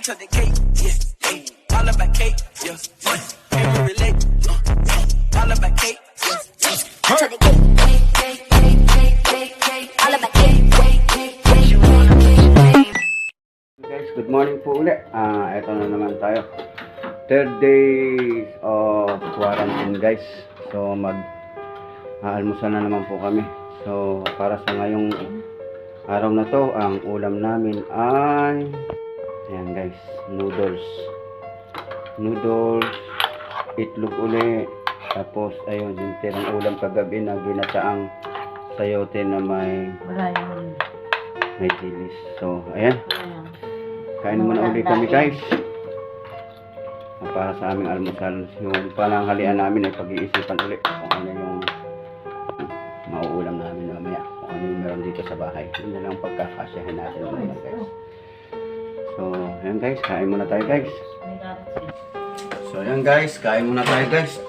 I took the cake, yeah, yeah. All about cake, yeah, yeah. Can you relate? Uh, uh. All about cake, yeah, yeah. I took the cake, cake, cake, cake, cake, cake, cake, all of my cake, cake, cake, cake, cake. Guys, good morning po uli. Ah, eto na naman tayo. Third days of quarantine, guys. So, mag aalmusal na naman po kami. So, para sa ngayong araw na to, ang ulam namin ay ayan guys, noodles. Noodles, itlog uli. Tapos, ayun, yung tirang ulam kagabi na ginataang sayote na may yung may chilis. So, ayan. Kain muna uli kami guys. Para sa aming almusal. Yung pananghalian namin ay pag-iisipan ulit kung ano yung mauulam namin mamaya. Kung ano yung meron dito sa bahay. Yun na lang pagkakasyahin natin guys. So, ayan guys. Kain muna tayo guys. So, ayan guys. Kain muna tayo guys.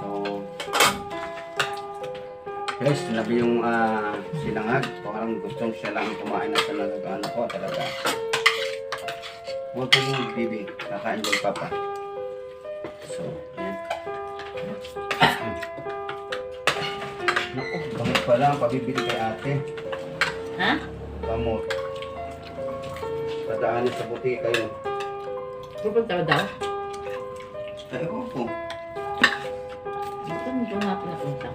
so, guys, sinabi yung ah, sinangag. Parang gustong siya lang kumain na sa nagano ko talaga. Huwag kayong bibi. Kakain din papa. So, ayan. Naku, gamot pa lang. Pabibili kay ate. Ha? Gamot. Padaanin sa buti kayo. Pupunta ka daw? Ay, oo po. Ito medyo nga pinapunta.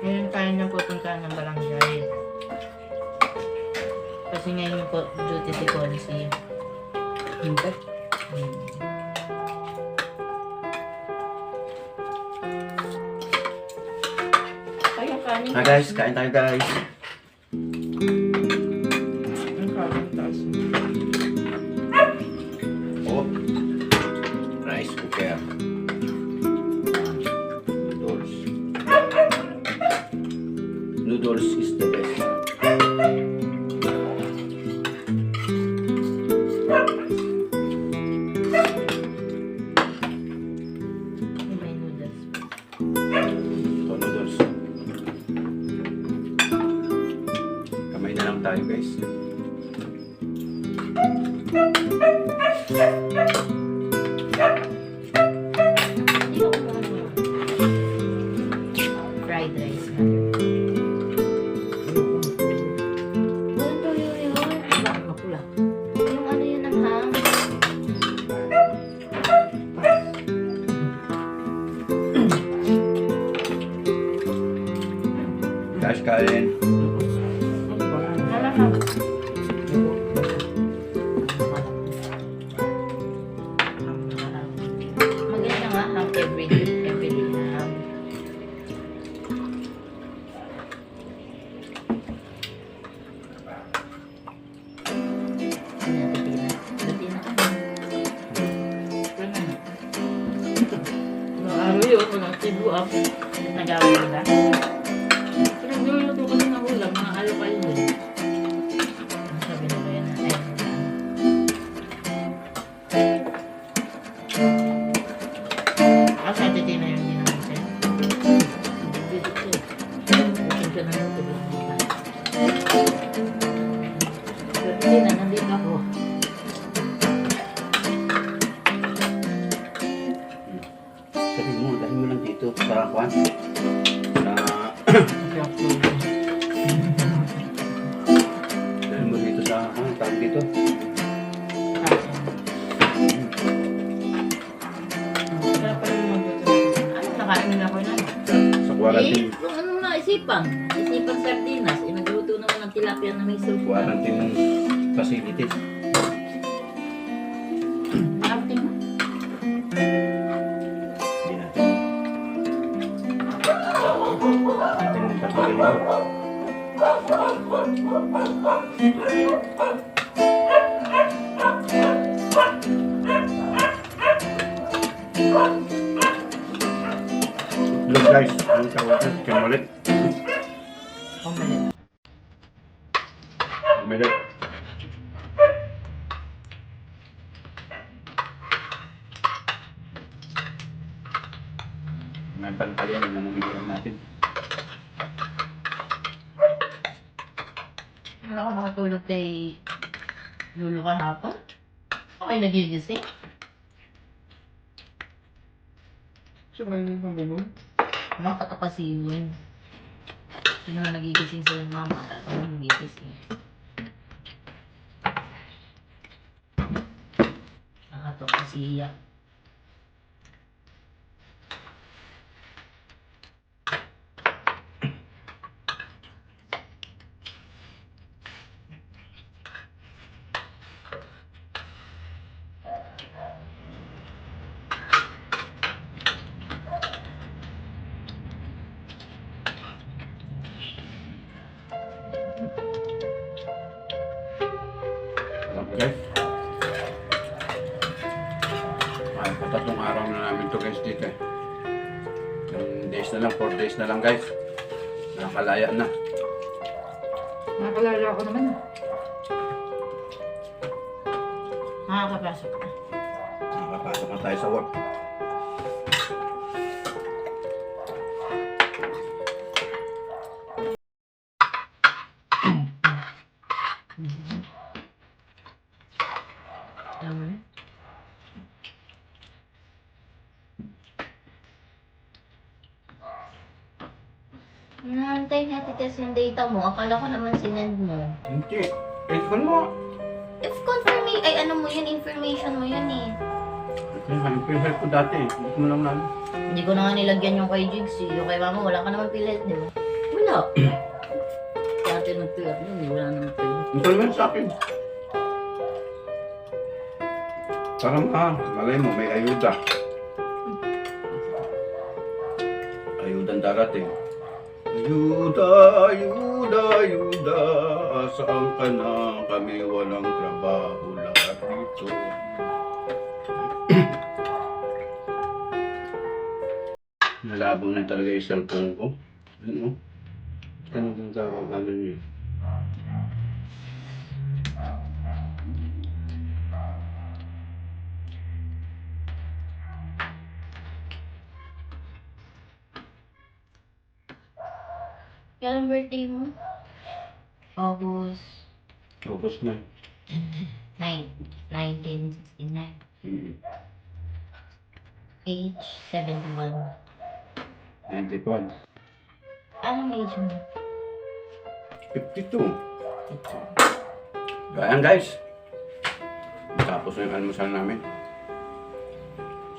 Ngayon tayo na pupunta ng barangay. Kasi ngayon po duty si Consi. Hindi. Hmm. Ay, ang kanin. Hi guys, kain tayo guys. Guys, kain. Maganda nga ham every every day ham. Ano yun, walang tibu up. Nagawin nila. Ko mga alukal yun. Ang sabi na ba yan? Ay, Asa titi na yung ginamit sa'yo? Dito ko. Bukod ka na ng. Pero hindi na, nandito ako. Sabi mo, dahil mo lang dito sa kwan. Sa... ano naisipan. Isipan sardinas. Eh, nagluto naman ng tilapia na may sauce. Quarantine facilities. Arte mo. Hindi natin. Natin yung patuloy mo. Look guys, ang tawag ko, kumulit. Omelette. May pantalyan na nangyayari natin. Wala ako makatulog kay Lulu kahapon. Okay, nagigising. Siya may nabulong. Makatapasiwan. Sino na nagigising sa mama? Ako nagigising. Nakatok Ay, patatlong araw na namin to guys dito eh. Yung days na lang, 4 days na lang guys. Nakakalaya na. Nakakalala ko naman. Nakakapasok na. Nakapasok na tayo sa work. Yung data mo. Akala ko naman sinend mo. Hindi. Eh, kung mo. If confirmation, ay ano mo yun, information mo yun eh. Yung pinhead ko dati. Hindi ko mo naman. Hindi ko na nga nilagyan yung kay Jigsy. Yung kay mama, wala ka naman pilit, di ba? Wala. Dati nag-tuyat nun, eh. wala naman tayo. Ito naman sa akin. Para ma, malay mo, may ayuda. Ayudan darating. Ayuda, ayuda, ayuda. Saan ka na? Kami walang trabaho lahat dito. Nalabo na talaga yung cellphone ko. Ano? Ano bang tawag ano yun? Kailan birthday mo? August Ubus na. 9, 1969. Mm. Age 71. 91. Anong age mo? 52. Ayan guys. Tapos na yung almusal namin.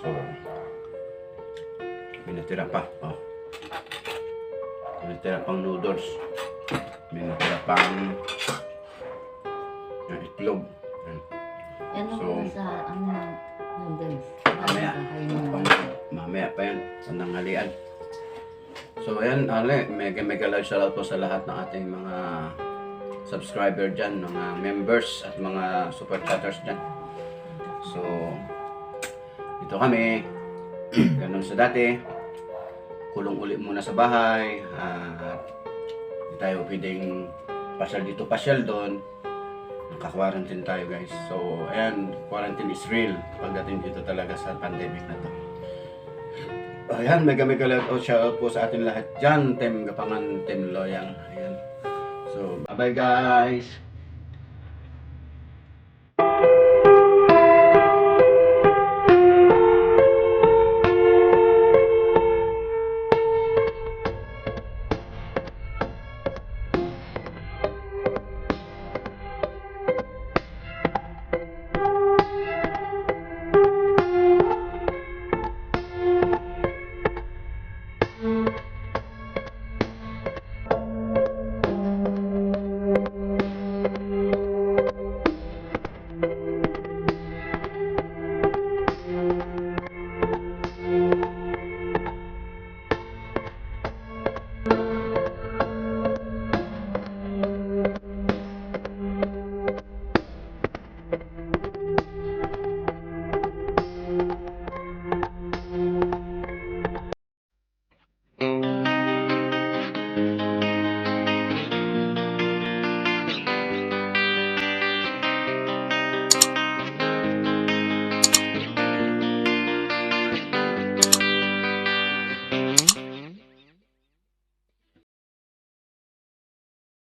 So, may natira pa. Oh. May natira pang noodles. May natira pang yung itlog. Yan ako So, sa, ano, noodles. Mamaya. Pang, mamaya pa yan. Sa nanghalian. So, ayan, Ale, mega mega large shoutout po sa lahat ng ating mga subscriber dyan, mga members at mga super chatters dyan. So, ito kami. Ganun sa dati. Kulong uli muna sa bahay. At hindi tayo pwedeng pasyal dito, pasyal doon. Naka-quarantine tayo guys. So, ayan, quarantine is real pagdating dito talaga sa pandemic na to. Ayan, mega mega out shout out po sa atin lahat dyan. Tem Gapangan, Tem Loyang. Ayan. So, bye bye guys.